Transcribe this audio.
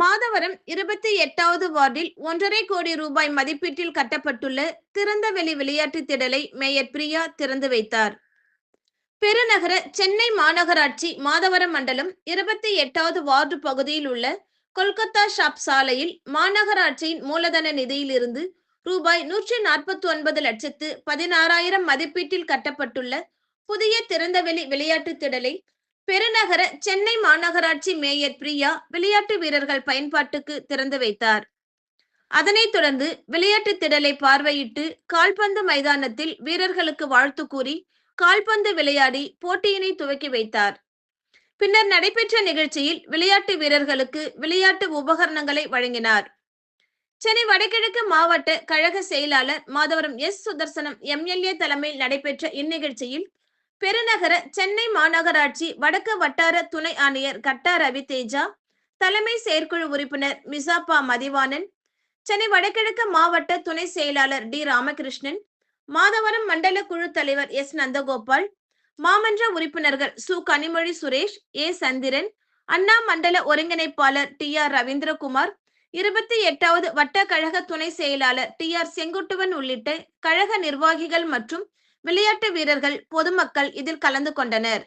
மாதவரம் இருபத்தி எட்டாவது வார்டில் ஒன்றரை கோடி ரூபாய் மதிப்பீட்டில் கட்டப்பட்டுள்ள திறந்தவெளி விளையாட்டு திடலை மேயர் பிரியா திறந்து வைத்தார். பெருநகர சென்னை மாநகராட்சி மாதவரம் மண்டலம் இருபத்தி எட்டாவது வார்டு பகுதியில் உள்ள கொல்கத்தா ஷாப் சாலையில் மாநகராட்சியின் மூலதன நிதியிலிருந்து ரூபாய் நூற்றி நாற்பத்தி ஒன்பது லட்சத்து பதினாறாயிரம் மதிப்பீட்டில் கட்டப்பட்டுள்ள புதிய திறந்தவெளி விளையாட்டு திடலை பெருநகர சென்னை மாநகராட்சி மேயர் பிரியா விளையாட்டு வீரர்கள் பயன்பாட்டுக்கு திறந்து வைத்தார். அதனைத் தொடர்ந்து விளையாட்டு திடலை பார்வையிட்டு கால்பந்து மைதானத்தில் வீரர்களுக்கு வாழ்த்து கூறி கால்பந்து விளையாடி போட்டியினை துவக்கி வைத்தார். பின்னர் நடைபெற்ற நிகழ்ச்சியில் விளையாட்டு வீரர்களுக்கு விளையாட்டு உபகரணங்களை வழங்கினார். சென்னை வடகிழக்கு மாவட்ட கழக செயலாளர் மாதவரம் எஸ். சுதர்சனம் எம்எல்ஏ தலைமையில் நடைபெற்ற இந்நிகழ்ச்சியில் பெருநகர சென்னை மாநகராட்சி வடக்கு வட்டார துணை ஆணையர் கட்டா ரவி தேஜா தலைமை செயற்குழு உறுப்பினர் மிசாப்பா மதிவாணன் சென்னை வடகிழக்கு மாவட்ட துணை செயலாளர் டி ராமகிருஷ்ணன் மாதவரம் மண்டல குழு தலைவர் எஸ் நந்தகோபால் மாமன்ற உறுப்பினர்கள் சு. கனிமொழி சுரேஷ் ஏ. சந்திரன் அண்ணா மண்டல ஒருங்கிணைப்பாளர் டி. ஆர். ரவீந்திரகுமார் இருபத்தி எட்டாவது வட்ட கழக துணை செயலாளர் டி. ஆர். செங்குட்டுவன் உள்ளிட்ட கழக நிர்வாகிகள் மற்றும் விளையாட்டு வீரர்கள் பொதுமக்கள் இதில் கலந்து கொண்டனர்.